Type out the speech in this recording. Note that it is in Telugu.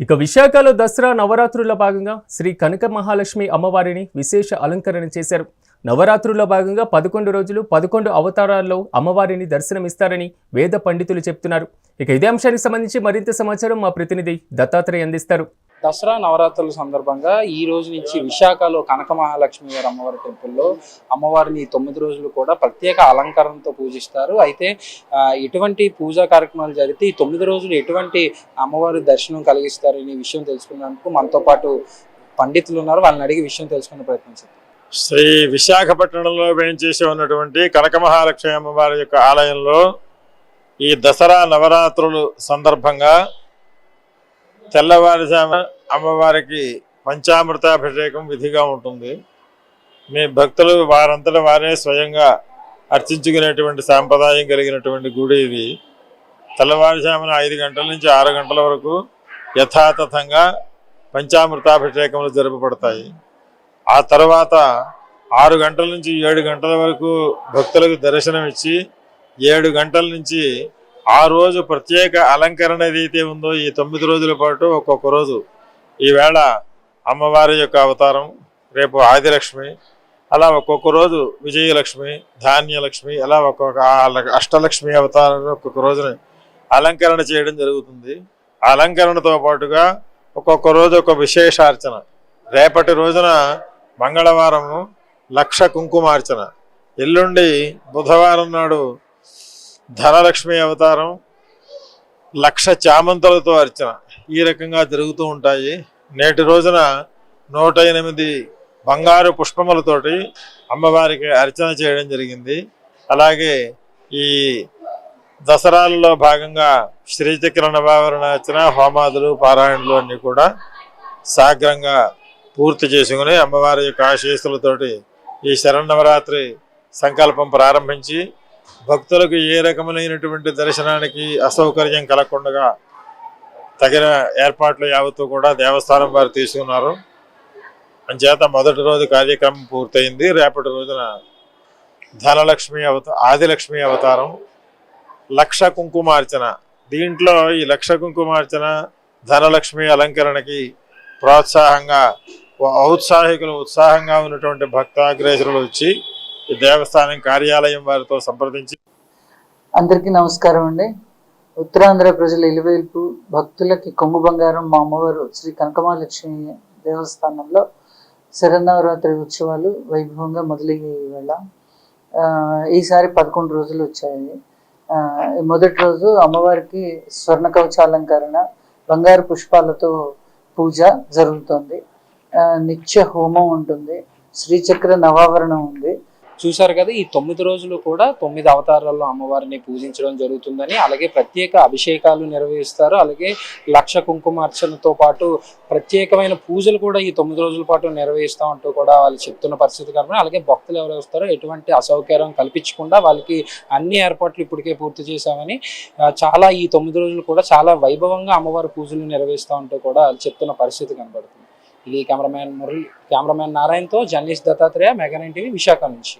ఇక విశాఖలో దసరా నవరాత్రుల భాగంగా శ్రీ కనక మహాలక్ష్మి అమ్మవారిని విశేష అలంకరణ చేశారు. నవరాత్రుల్లో భాగంగా పదకొండు రోజులు పదకొండు అవతారాల్లో అమ్మవారిని దర్శనమిస్తారని వేద పండితులు చెప్తున్నారు. ఇక ఇదే అంశానికి సంబంధించి మరింత సమాచారం మా ప్రతినిధి దత్తాత్రేయ అందిస్తారు. దసరా నవరాత్రుల సందర్భంగా ఈ రోజు నుంచి విశాఖలో కనక మహాలక్ష్మి గారు అమ్మవారి టెంపుల్లో అమ్మవారిని తొమ్మిది రోజులు కూడా ప్రత్యేక అలంకరణతో పూజిస్తారు. అయితే ఎటువంటి పూజా కార్యక్రమాలు జరిగితే ఈ తొమ్మిది రోజులు ఎటువంటి అమ్మవారి దర్శనం కలిగిస్తారు అనే విషయం తెలుసుకున్నందుకు మనతో పాటు పండితులు ఉన్నారు. వాళ్ళని అడిగి విషయం తెలుసుకునే ప్రయత్నించారు శ్రీ విశాఖపట్నంలో వేయించేసి ఉన్నటువంటి కనక మహాలక్ష్మి అమ్మవారి యొక్క ఆలయంలో ఈ దసరా నవరాత్రులు సందర్భంగా తెల్లవారుజామ అమ్మవారికి పంచామృతాభిషేకం విధిగా ఉంటుంది. మీ భక్తులు వారంతట వారే స్వయంగా అర్చించుకునేటువంటి సాంప్రదాయం కలిగినటువంటి గుడి ఇది. తెల్లవారుజామున ఐదు గంటల నుంచి ఆరు గంటల వరకు యథాతథంగా పంచామృతాభిషేకములు జరుపబడతాయి ఆ తర్వాత ఆరు గంటల నుంచి ఏడు గంటల వరకు భక్తులకు దర్శనం ఇచ్చి ఏడు గంటల నుంచి ఆ రోజు ప్రత్యేక అలంకరణ ఏదైతే ఉందో ఈ తొమ్మిది రోజుల పాటు ఒక్కొక్క రోజు ఈవేళ అమ్మవారి యొక్క అవతారం రేపు ఆదిలక్ష్మి అలా ఒక్కొక్క రోజు విజయలక్ష్మి ధాన్యలక్ష్మి అలా ఒక్కొక్క అష్టలక్ష్మి అవతారంలో ఒక్కొక్క రోజున అలంకరణ చేయడం జరుగుతుంది. ఆ అలంకరణతో పాటుగా ఒక్కొక్క రోజు ఒక విశేషార్చన. రేపటి రోజున మంగళవారము లక్ష కుంకుమార్చన. ఎల్లుండి బుధవారం నాడు ధనలక్ష్మి అవతారం లక్ష చామంతులతో అర్చన ఈ రకంగా జరుగుతూ ఉంటాయి. నేటి రోజున నూట ఎనిమిది బంగారు పుష్పములతోటి అమ్మవారికి అర్చన చేయడం జరిగింది. అలాగే ఈ దసరాలలో భాగంగా శ్రీచక్ర నవావరణ అర్చన హోమాదులు పారాయణలు అన్నీ కూడా సాగ్రంగా పూర్తి చేసుకుని అమ్మవారి యొక్క ఆశీస్సులతోటి ఈ శరన్నవరాత్రి సంకల్పం ప్రారంభించి భక్తులకు ఏ రకమైనటువంటి దర్శనానికి అసౌకర్యం కలగకుండా తగిన ఏర్పాట్లు యావత్తు కూడా దేవస్థానం వారు తీసుకున్నారు. అంచేత మొదటి రోజు కార్యక్రమం పూర్తయింది. రేపటి రోజున ధనలక్ష్మి అవత ఆదిలక్ష్మి అవతారం లక్ష కుంకుమార్చన. దీంట్లో ఈ లక్ష కుంకుమార్చన ధనలక్ష్మి అలంకరణకి ప్రోత్సాహంగా ఔత్సాహికులు ఉత్సాహంగా ఉన్నటువంటి భక్తాగ్రేసులు వచ్చి ఈ దేవస్థానం కార్యాలయం వారితో సంప్రదించి అందరికీ నమస్కారం అండి. ఉత్తరాంధ్ర ప్రజల ఇలువేల్పు భక్తులకి కొంగు బంగారం మా అమ్మవారు శ్రీ కనకమాలక్ష్మి దేవస్థానంలో శరన్నవరాత్రి ఉత్సవాలు వైభవంగా మొదలయ్యాయి వేళ ఈసారి పదకొండు రోజులు వచ్చాయి. మొదటి రోజు అమ్మవారికి స్వర్ణ కవచాలంకరణ బంగారు పుష్పాలతో పూజ జరుగుతుంది. నిత్య హోమం ఉంటుంది. శ్రీచక్ర నవావరణం ఉంది. చూశారు కదా ఈ తొమ్మిది రోజులు కూడా తొమ్మిది అవతారాల్లో అమ్మవారిని పూజించడం జరుగుతుందని అలాగే ప్రత్యేక అభిషేకాలు నిర్వహిస్తారు అలాగే లక్ష కుంకుమార్చనతో పాటు ప్రత్యేకమైన పూజలు కూడా ఈ తొమ్మిది రోజుల పాటు నిర్వహిస్తామంటూ కూడా వాళ్ళు చెప్తున్న పరిస్థితి కాబట్టి అలాగే భక్తులు ఎవరు వస్తారో ఎటువంటి అసౌకర్యం కల్పించకుండా వాళ్ళకి అన్ని ఏర్పాట్లు ఇప్పటికే పూర్తి చేశామని చాలా ఈ తొమ్మిది రోజులు కూడా చాలా వైభవంగా అమ్మవారి పూజలు నిర్వహిస్తామంటూ కూడా వాళ్ళు చెప్తున్న పరిస్థితి కనబడుతుంది. ఇది cameraman Murali cameraman నారాయణతో journalist Dattatreya mega nine TV Visakha నుంచి.